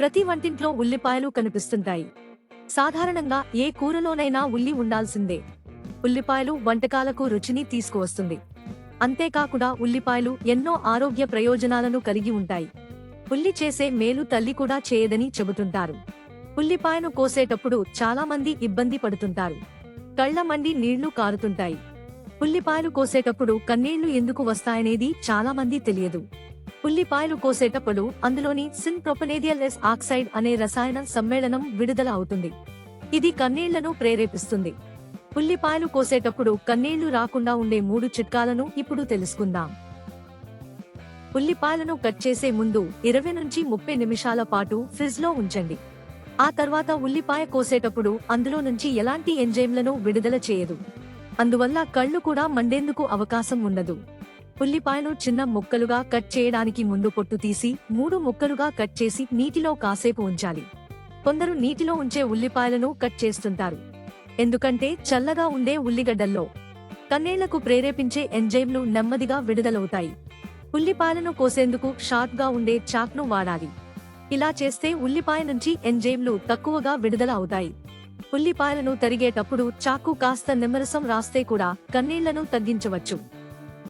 ప్రతి వంటింట్లో ఉల్లిపాయలు కనిపిస్తుంటాయి. సాధారణంగా ఏ కూరలోనైనా ఉల్లి ఉండాల్సిందే. ఉల్లిపాయలు వంటకాలకు రుచిని తీసుకువస్తుంది. అంతేకాకుండా ఉల్లిపాయలు ఎన్నో ఆరోగ్య ప్రయోజనాలను కలిగి ఉంటాయి. ఉల్లి చేసే మేలు తల్లి కూడా చేయదని చెబుతుంటారు. ఉల్లిపాయను కోసేటప్పుడు చాలా మంది ఇబ్బంది పడుతుంటారు. కళ్ళ మండి నీళ్ళు కారుతుంటాయి. ఉల్లిపాయలు కోసేటప్పుడు కన్నీళ్ళు ఎందుకు వస్తాయనేది చాలా మంది తెలియదు. ఉల్లిపాయలు కోసేటప్పుడు అందులోని సిన్ ప్రొపనేడియల్ఎస్ ఆక్సైడ్ అనే రసాయన సమ్మేళనం విడుదల అవుతుంది. ఇది కన్నీళ్ళను ప్రేరేపిస్తుంది. ఉల్లిపాయలు కోసేటప్పుడు కన్నీళ్ళు రాకుండా ఉండే మూడు చిట్కాలను ఇప్పుడు తెలుసుకుందాం. ఉల్లిపాయలను కట్ చేసే ముందు ఇరవై నుంచి ముప్పై నిమిషాల పాటు ఫ్రిజ్లో ఉంచండి. ఆ తర్వాత ఉల్లిపాయ కోసేటప్పుడు అందులో నుంచి ఎలాంటి ఎంజైమ్లను విడుదల చేయదు. అందువల్ల కళ్ళు కూడా మండేందుకు అవకాశం ఉండదు. ఉల్లిపాయను చిన్న ముక్కలుగా కట్ చేయడానికి ముందు పొట్టు తీసి మూడు ముక్కలుగా కట్ చేసి నీటిలో కాసేపు ఉంచాలి. కొందరు నీటిలో ఉంచే ఉల్లిపాయలను కట్ చేస్తుంటారు. ఎందుకంటే చల్లగా ఉండే ఉల్లిగడ్డల్లో కన్నేళ్ళకు ప్రేరేపించే ఎంజైమ్లు నెమ్మదిగా విడుదలవుతాయి. ఉల్లిపాయలను కోసేందుకు షార్ప్గా ఉండే చాక్ను వాడాలి. ఇలా చేస్తే ఉల్లిపాయ నుంచి ఎంజైమ్లు తక్కువగా విడుదల అవుతాయి ఉల్లిపాయలను తరిగేటప్పుడు చాకు కాస్త నిమ్మరసం రాస్తే కూడా కన్నీళ్ళను తగ్గించవచ్చు.